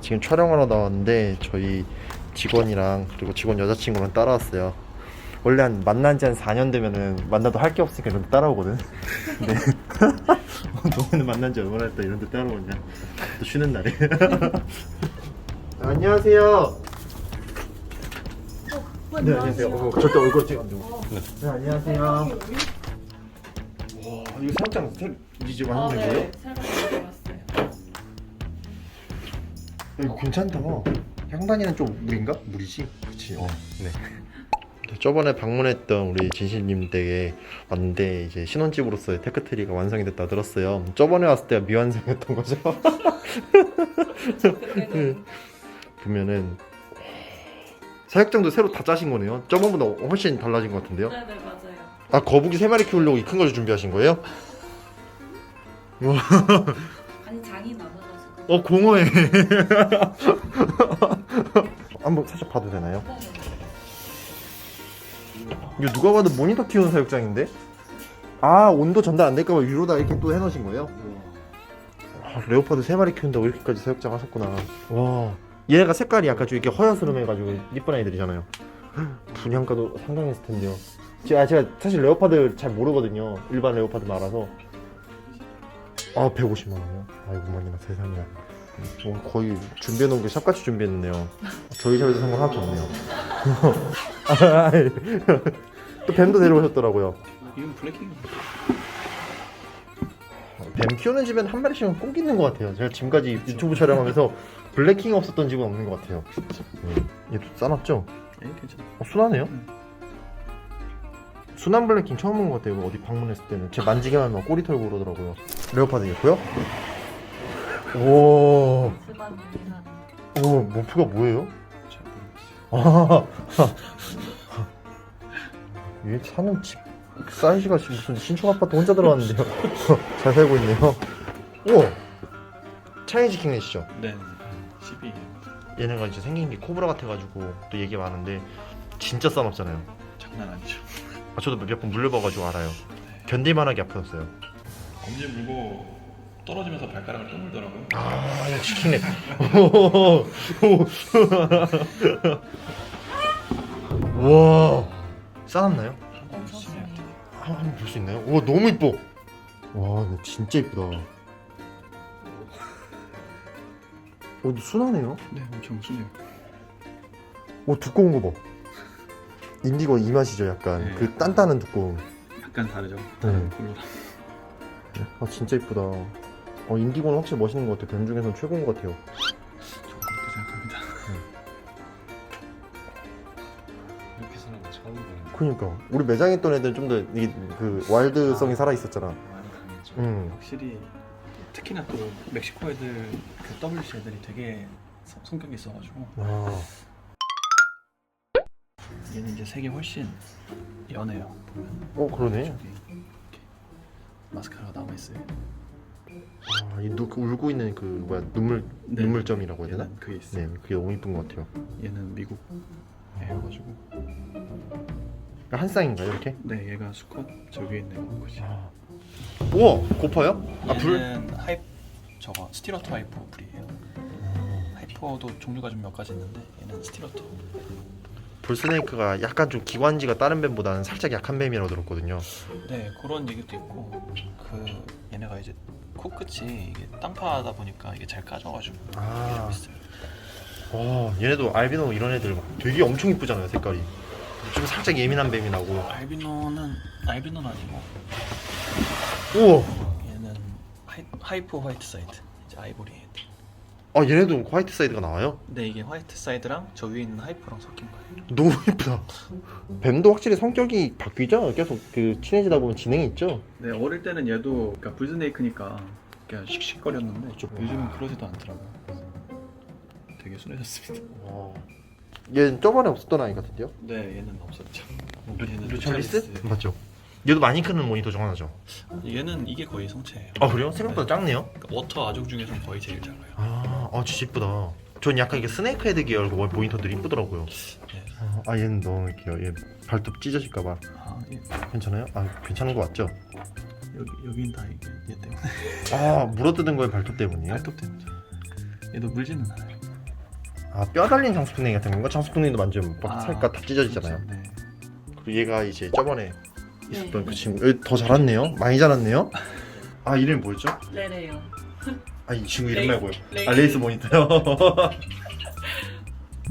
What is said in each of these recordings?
지금 촬영하러 나왔는데 저희 직원이랑 그리고 직원 여자친구랑 따라왔어요. 원래 한 만난 지 한 4년 되면은 만나도 할 게 없으니까 이런 데 따라오거든. 근데 너는 만난 지 얼마나 됐다 이런 데 따라오냐. 또 쉬는 날에. 안녕하세요. 네 안녕하세요. 어, 절대 얼굴 찍안 되고. 네 안녕하세요. 와 이거 새 이제 아, 만든 거예요? 네. 새로 들어왔어요. 이거 괜찮다. 향단이는 좀 물인가? 물이지? 그치. 어. 네. 저번에 방문했던 우리 진실님 댁에 왔는데 이제 신혼집으로서의 테크트리가 완성이 됐다 들었어요. 저번에 왔을 때가 미완성이었던 거죠. 그때는 보면은 사육장도 새로 다 짜신 거네요. 저번보다 훨씬 달라진 것 같은데요. 네네 맞아요. 아 거북이 세 마리 키우려고 이 큰 걸 준비하신 거예요? 아니 장이 남아가지고. 어 공허해. 한번 살짝 봐도 되나요? 이거 누가 봐도 모니터 키우는 사육장인데? 아 온도 전달 안 될까봐 위로다 이렇게 또 해놓으신 거예요? 아, 레오파드 세 마리 키운다고 이렇게까지 사육장 하셨구나 와 얘가 색깔이 약간 좀 이렇게 허여스름해가지고 이쁜 아이들이잖아요 분양가도 상당했을 텐데요 제가, 제가 사실 레오파드 잘 모르거든요 일반 레오파드 말아서 아 150만 원이요? 아이고 만이나 세상에 뭐 거의 준비해 놓은 게 샵같이 준비했네요 저희 샵에서 산건 하나도 없네요 또 뱀도 데려오셨더라고요 이건 블랙킹 뱀 키우는 집엔 한 마리씩은 꼭 있는 것 같아요. 제가 지금까지 유튜브 촬영하면서 블랙킹 없었던 집은 없는 것 같아요. 네. 얘도 싸놨죠? 예 괜찮아 어, 순하네요. 음. 순한 블랙킹 처음 본 것 같아요. 어디 방문했을 때는 제 만지기만 하면 꼬리 털고 그러더라고요. 레오파드겠고요. 오. 오, 모프가 뭐예요? 잘 모르겠어요 아, 얘 사는 집 사이즈가 지금 무슨 신축 아파트 혼자 들어왔는데요. 잘 살고 있네요. 우와, 차이지 킹넷이죠? 네 12. 얘네가 이제 생긴 게 코브라 같아가지고 또 얘기가 많은데 진짜 싸납잖아요. 장난 아니죠 아, 저도 몇 번 물려봐가지고 알아요. 견딜만하게 아팠어요. 검지 물고 떨어지면서 발가락을 또 물더라고요 아, 역시 킹넷. 와, 싸납나요? 엄청 심해요. 세요. 한- 한번 볼 수 있나요? 와, 너무 이뻐. 와, 근데 진짜 이쁘다. 어, 순하네요. 네 엄청 순해요 오, 두꺼운 거 봐. 인디고 이 맛이죠, 약간. 네. 그 단단한 두꺼움. 약간 다르죠 네. 다른 컬러랑 아 진짜 이쁘다. 어 인디고는 확실히 멋있는 것 같아요. 뱀 중에서는 최고인 것 같아요. 저 그렇게 생각합니다 이렇게 사는 거 처음 보는 그니까 우리 매장에 있던 애들은 좀더그 와일드성이 살아 있었잖아. 많이 강했죠 음. 확실히 특히나 또 멕시코 애들 그 WC 애들이 되게 성- 성격이 있어가지고 아, 얘는 이제 색이 훨씬 연해요 보면 어 그러네. 저기 이렇게 마스카라가 남아 있어요. 아, 이 누, 그 울고 있는 그 뭐야 눈물 네. 눈물점이라고 해야 되나? 얘는 그게 있어요. 네, 그게 너무 이쁜 것 같아요. 얘는 미국 애여가지고 한 쌍인가요 이렇게? 네 얘가 수컷 저 위에 있는 거지. 아. 우와 고파요? 아 불? 얘는 하이 저거 스티러토 하이퍼 불이에요. 하이퍼도 종류가 좀 몇 가지 있는데 얘는 스티러토. 불스네이크가 약간 좀 기관지가 다른 뱀보다는 살짝 약한 뱀이라고 들었거든요. 네 그런 얘기도 있고 그 얘네가 이제 코끝이 이게 땅파다 보니까 이게 잘 까져가지고 아. 비슷해요. 와 얘네도 알비노 이런 애들 막 되게 엄청 이쁘잖아요 색깔이. 좀 살짝 예민한 뱀이 나고. 알비노는 알비노는 아니고 우와. 얘는 하이, 하이퍼 화이트 사이드 이제 아이보리. 아 얘네도 화이트 사이드가 나와요? 네 이게 화이트 사이드랑 저 위에 있는 하이퍼랑 섞인 거예요. 너무 예쁘다. 뱀도 확실히 성격이 바뀌죠. 계속 그 친해지다 보면 진행이 있죠. 네 어릴 때는 얘도 그러니까 불스네이크니까 그냥 씩씩거렸는데 좀- 요즘은 그러지도 않더라고요. 그래서 되게 순해졌습니다. 얘는 저번에 없었던 아이 같은데요? 네 얘는 없었죠. 루, 얘는? 루찰리스. 맞죠. 얘도 많이 크는 모니터 중 하나죠. 얘는 이게 거의 성체예요. 아 그래요? 생각보다 작네요. 그러니까 워터 아족 중에서는 거의 제일 작아요. 아, 아 진짜 이쁘다. 전 약간 이게 스네이크 헤드 계열 그 모니터들이 이쁘더라고요. 네. 아 얘는 너무 이렇게요. 얘 발톱 찢어질까봐 아, 예. 괜찮아요? 아 괜찮은 거 맞죠? 여기 여긴 다 이게 얘 때문에 아 물어뜯은 거에 발톱 때문이에요? 발톱 때문에. 얘도 물지는 않아요. 아 뼈 달린 장수풍뎅이 같은 건가? 장수풍뎅이도 만지면 막 아, 살까 다 찢어지잖아요. 네. 그리고 얘가 이제 저번에 있었던 네. 그 친구 여기 더 자랐네요. 많이 자랐네요. 아 이름이 뭐였죠? 레레요. 아 이 친구 이름 레이- 말고요. 레이- 아 레이스 모니터요.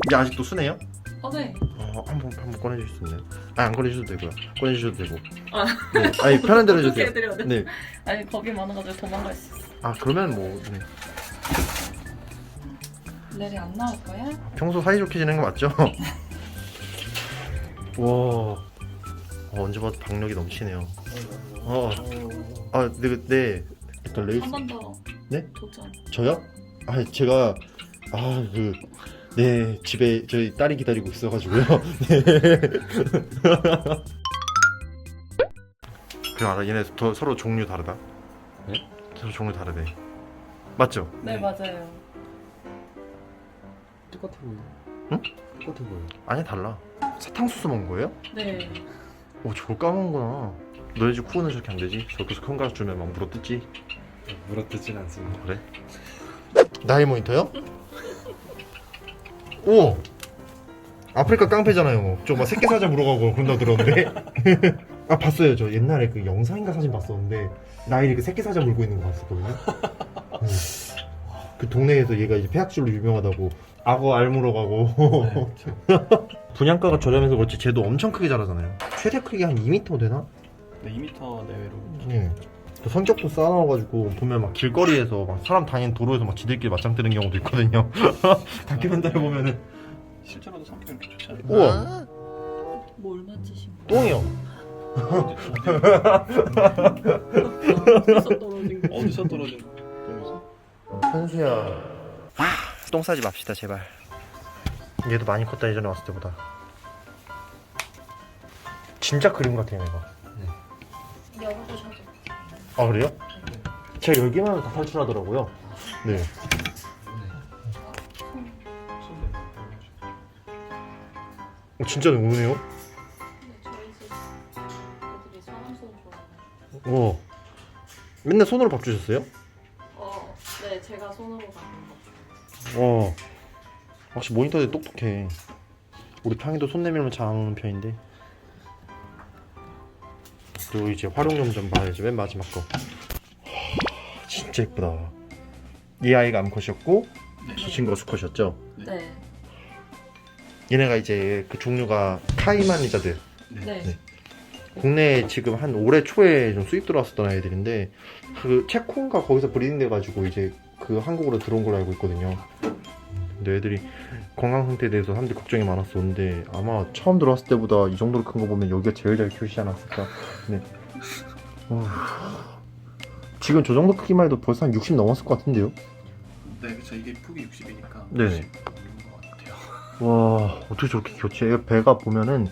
이게 아직도 순해요? 어, 네. 어, 한번 한번 꺼내줄 수 있나요? 아안 꺼내주셔도 되고요. 꺼내주셔도 되고. 아. 네. 아니 편한 대로 어떻게 해주세요. 해드려야 돼? 네. 아니 겁이 많아가지고 도망갈 수 있어. 아 그러면 뭐 네. 레레 안 나올 거야? 평소 사이좋게 지내는 거 맞죠? 와. 어, 언제 봐도 박력이 넘치네요. 어. 아, 네, 네. 일단 레이스. 한 번 더. 네? 도전. 저요? 아, 제가 아, 그 네, 집에 저희 딸이 기다리고 있어가지고요. 네. 그 알아, 얘네 더, 서로 종류 다르다. 네? 서로 종류 다르네. 맞죠? 네, 네. 맞아요. 똑같아 보여. 응? 똑같아 보여. 아니 달라. 사탕수수 먹은 거예요? 네. 오, 저걸 까먹은구나. 너네 집 쿠는 저렇게 안 되지? 저기서 큰 가서 주면 막 물어뜯지? 물어뜯진 않습니다. 그래? 나의 모니터요? 오! 아프리카 깡패잖아요. 저막 새끼 사자 물어가고 그런다 들었는데. 아 봤어요. 저 옛날에 그 영상인가 사진 봤었는데 나일이 그 새끼 사자 물고 있는 거 봤었거든요. 음. 그 동네에서 얘가 이제 폐악질로 유명하다고 악어 알 물어가고. 분양가가 저렴해서 그렇지 쟤도 엄청 크게 자라잖아요. 최대 크기가 한 2m 되나? 네, 2m 내외로. 네. 또 성격도 쌓아놔가지고 보면 막 길거리에서 막 사람 다니는 도로에서 막 지들끼리 맞짱 뜨는 경우도 있거든요. 다큐멘터리 보면은 실제로도 성격이 좋지 않아요. 우와 뭐 얼마 찌신 거? 똥이요. 어디서 떨어진 거? 어디서 떨어진 거면서? 현수야. 똥 싸지 맙시다 제발. 얘도 많이 컸다 예전에 왔을 때보다. 진짜 그림 같아 얘가. 열어보셔도 아 그래요? 제가 열기만 하면 다 탈출하더라고요. 네. 어, 진짜 오네요. 근데 저희 집 애들이 사람 손 좋아해요. 와. 맨날 손으로 밥 주셨어요? 어, 네, 제가 손으로 만든 거. 와. 확실히 모니터에 똑똑해. 우리 팡이도 손 내밀면 잘 안 오는 편인데. 그리고 이제 활용점 좀 봐야지 맨 마지막 거. 하, 진짜 예쁘다. 이 아이가 암컷이었고 네. 저 친구가 수컷이었죠. 네. 얘네가 이제 그 종류가 카이마니자들. 네. 네. 네. 국내에 지금 한 올해 초에 좀 수입 들어왔었던 아이들인데 그 체코인가 거기서 브리딩 돼가지고 이제 그 한국으로 들어온 걸로 알고 있거든요. 근데 애들이 건강 상태에 대해서 사람들이 걱정이 많았었는데 아마 처음 들어왔을 때보다 이 정도로 큰 거 보면 여기가 제일 잘 키우시지 않았을까. 네. 어, 지금 저 정도 크기만 해도 벌써 한 60 넘었을 것 같은데요? 네, 그렇죠. 이게 폭이 60이니까. 네네. 것 같아요. 와 어떻게 저렇게? 얘 배가 보면은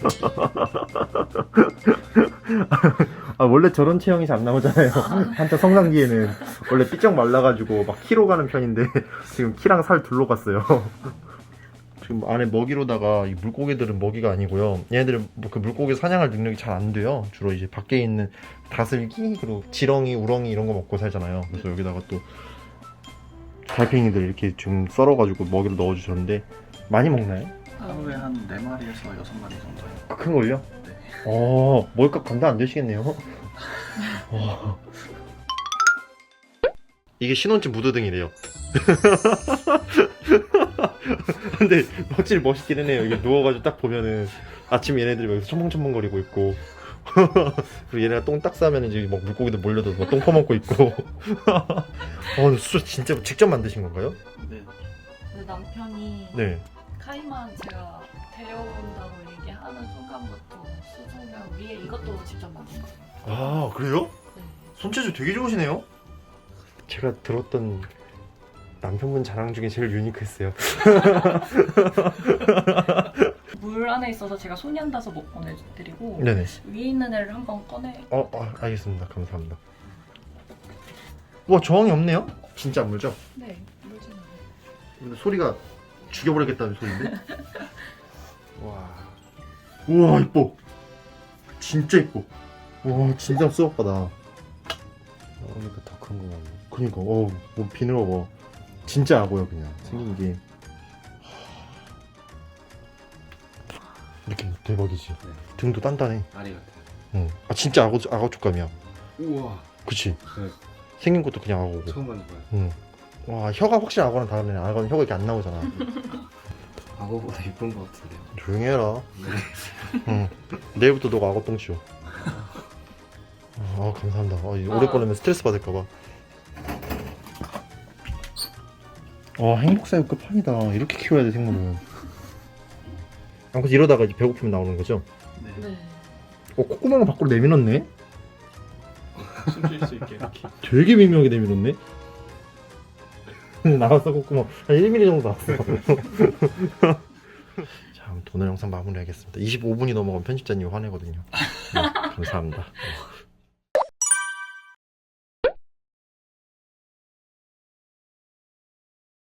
아 원래 저런 체형이 잘 안 나오잖아요 한참 성장기에는 원래 삐쩍 말라가지고 막 키로 가는 편인데 지금 키랑 살 둘로 갔어요 지금 안에 먹이로다가 이 물고기들은 먹이가 아니고요 얘네들은 뭐그 물고기 사냥할 능력이 잘 안 돼요 주로 이제 밖에 있는 다슬기 그리고 지렁이 우렁이 이런 거 먹고 살잖아요 그래서 여기다가 또 달팽이들 이렇게 좀 썰어가지고 먹이를 넣어주셨는데 많이 먹나요? 하루에 한 4마리에서 6마리 정도요. 아, 큰 걸요? 네. 어, 먹을값 감당 안 되시겠네요. 어. 이게 신혼집 무드등이래요. 근데 확실히 멋있기는 해요. 이게 누워가지고 딱 보면은 아침 얘네들이 여기서 첨벙첨벙거리고 있고 그리고 얘네가 똥 딱 싸면 이제 막 물고기들 몰려들어서 막똥 퍼먹고 있고 어, 수저 진짜 직접 만드신 건가요? 네. 근데 남편이 네. 카이만 제가 데려온다고 얘기하는 순간부터 수조명 위에 이것도 직접 만든 거예요. 아 그래요? 네. 손재주 되게 좋으시네요. 제가 들었던 남편분 자랑 중에 제일 유니크했어요. 물 안에 있어서 제가 손이 안 닿아서 못 보내드리고 네네. 위에 있는 애를 한번 꺼내. 어, 아, 알겠습니다. 감사합니다. 와 저항이 없네요. 진짜 안 물죠? 네, 않아요. 근데 소리가 죽여버리겠다는 소리인데? 와. 우와 이뻐. 진짜 이뻐. 와 진짜 수업받아. 그러니까 더 큰 거 같네. 그니까 어우 뭐 비늘어 봐. 진짜 악어야 그냥 생긴 게. 이렇게 대박이지. 네. 등도 단단해. 아리 같아요. 응. 아 진짜 악어 악어 촉감이야. 우와. 그치? 네. 생긴 것도 그냥 악어고. 처음 거야. 응. 와 혀가 확실히 악어랑 다르네. 악어는 혀가 이렇게 안 나오잖아. 악어보다 이쁜 거 같은데요. 조용히 해라. 네. 응. 내일부터 너가 악어 똥 치워. 아 감사합니다. 아, 오래 아. 걸리면 스트레스 받을까봐. 와 행복사육 끝판이다. 이렇게 키워야 돼 생물은. 아 그래서 이러다가 이제 배고프면 나오는 거죠? 네. 네. 어 콧구멍을 밖으로 내밀었네? 숨쉴 수 있게 이렇게. 되게 미묘하게 내밀었네? 나왔어 콧구멍 한 1mm 정도 나왔어 자 그럼 오늘 영상 마무리하겠습니다. 25분이 넘어가면 편집자님이 화내거든요. 네, 감사합니다